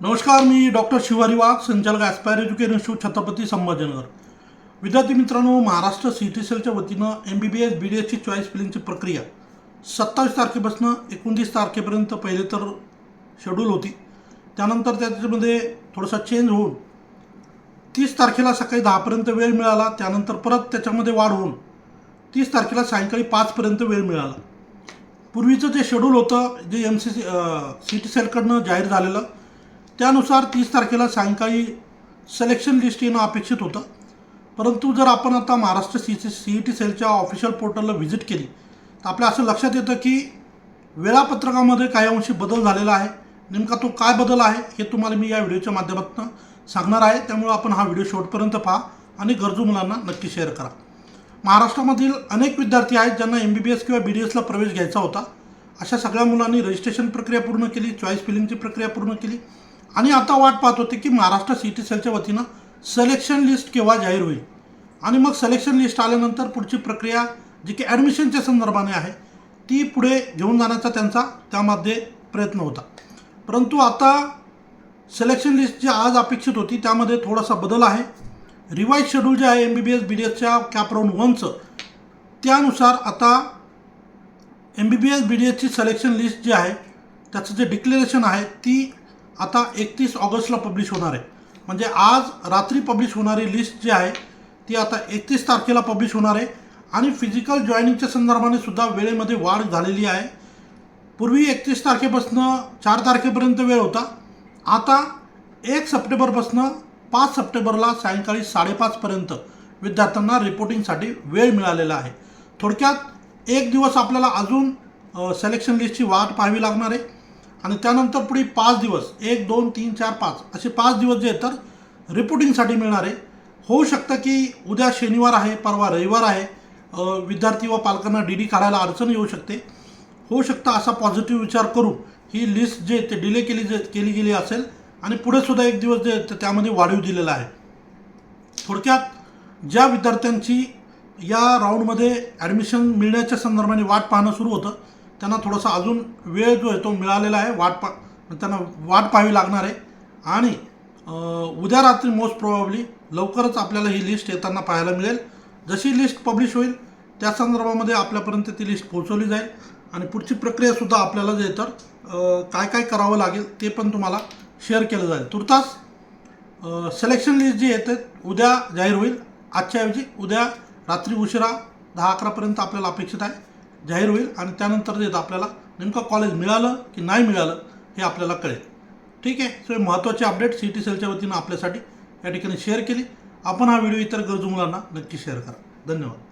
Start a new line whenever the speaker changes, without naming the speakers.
नमस्कार मी डॉक्टर शिवारी वाघ संचालक aspire education institute Chhatrapati Sambhajinagar. विद्यार्थी मित्रांनो महाराष्ट्र सी टी सेलच्या वतीनं M B B S B D एसची चॉईस फिलिंगची प्रक्रिया सत्तावीस तारखेपासून एकोणतीस तारखेपर्यंत पहिले तर शेड्यूल होती. त्यानंतर त्याच्यामध्ये थोडासा चेंज होऊन तीस तारखेला सकाळी दहापर्यंत वेळ मिळाला त्यानंतर परत त्याच्यामध्ये वाढ होऊन तीस तारखेला सायंकाळी पाचपर्यंत वेळ मिळाला. पूर्वीचं जे शेड्यूल होतं जे M C C C T सेलकडनं जाहीर झालेलं त्यानुसार तीस तारखेला सायंकाळी सिलेक्शन लिस्ट येणं अपेक्षित होतं. परंतु जर आपण आता Maharashtra C C C E T सेलच्या ऑफिशियल पोर्टलला व्हिजिट केली तर आपल्या असं लक्षात येतं की वेळापत्रकामध्ये काही अंशी बदल झालेला आहे. नेमका तो काय बदल आहे हे तुम्हाला मी या व्हिडिओच्या माध्यमातून सांगणार आहे. त्यामुळे आपण हा व्हिडिओ शेवटपर्यंत पहा आणि गरजू मुलांना नक्की शेअर करा. महाराष्ट्रामधील अनेक विद्यार्थी आहेत ज्यांना एम बी बी एस किंवा बी डी एसला प्रवेश घ्यायचा होता. अशा सगळ्या मुलांनी रजिस्ट्रेशन प्रक्रिया पूर्ण केली चॉईस फिलिंगची प्रक्रिया पूर्ण केली. आणि आता वाट पाहत होते की महाराष्ट्र सी टी सेलच्या वतीनं सलेक्शन लिस्ट केव्हा जाहीर होईल? आणि मग सिलेक्शन लिस्ट आल्यानंतर पुढची प्रक्रिया जी की ॲडमिशनच्या संदर्भाने आहे ती पुढे घेऊन जाण्याचा त्यांचा त्यामध्ये प्रयत्न होता. परंतु आता सिलेक्शन लिस्ट जी आज अपेक्षित होती त्यामध्ये थोडासा बदल आहे. रिवाईज शेड्यूल जे आहे M B B S B D एसच्या कॅप राऊंड वनचं त्यानुसार आता M B B S B D एसची सलेक्शन लिस्ट जी आहे त्याचं जे डिक्लेरेशन आहे ती आता एकतीस ऑगस्टला पब्लिश होणार आहे. म्हणजे आज रात्री पब्लिश होणारी लिस्ट जी आहे ती आता एकतीस तारखेला पब्लिश होणार आहे. आणि फिजिकल जॉईनिंगच्या संदर्भाने सुद्धा वेळेमध्ये वाढ झालेली आहे. पूर्वी एकतीस तारखेपासून चार तारखेपर्यंत वेळ होता. आता एक सप्टेंबरपासून पाच सप्टेंबरला सायंकाळी साडेपाचपर्यंत विद्यार्थ्यांना रिपोर्टिंगसाठी वेळ मिळालेला आहे. थोडक्यात एक दिवस आपल्याला अजून सिलेक्शन लिस्टची वाट पाहावी लागणार आहे. आणि त्यानंतर पुढे पाच दिवस एक दोन तीन चार पाच असे पाच दिवस जे आहेत तर रिपोर्टिंगसाठी मिळणार. आहे होऊ शकतं की उद्या शनिवार आहे परवा रविवार आहे विद्यार्थी व पालकांना डी डी काढायला अडचण येऊ शकते. होऊ शकतं असा पॉझिटिव्ह विचार करून ही लिस्ट जे ते डिले केली जे केली गेली असेल आणि पुढे सुद्धा एक दिवस जे त्यामध्ये वाढीव दिलेला आहे. थोडक्यात ज्या विद्यार्थ्यांची या राऊंडमध्ये ॲडमिशन मिळण्याच्या संदर्भाने वाट पाहणं सुरू होतं त्यांना थोडासा अजून वेळ जो आहे तो मिळालेला आहे वाट पा त्यांना वाट पाहावी लागणार आहे. आणि उद्या रात्री मोस्ट प्रोबॅबली लवकरच आपल्याला ही लिस्ट येताना पाहायला मिळेल. जशी लिस्ट पब्लिश होईल त्या संदर्भामध्ये आपल्यापर्यंत ती लिस्ट पोहोचवली जाईल. आणि पुढची प्रक्रियासुद्धा आपल्याला जे तर काय काय करावं लागेल ते पण तुम्हाला शेअर केलं जाईल. तुर्तास सिलेक्शन लिस्ट जी येते उद्या जाहीर होईल. आजच्या ऐवजी उद्या रात्री उशिरा दहा अकरापर्यंत आपल्याला अपेक्षित आहे. जाहीर होईल आणि त्यानंतर जे आपल्याला नेमकं कॉलेज मिळालं की नाही मिळालं हे आपल्याला कळेल. ठीक आहे? सो महत्त्वाचे अपडेट सी टी सेलच्या वतीनं आपल्यासाठी या ठिकाणी शेअर केली. आपण हा व्हिडिओ इतर गरजू मुलांना नक्की शेअर करा. धन्यवाद.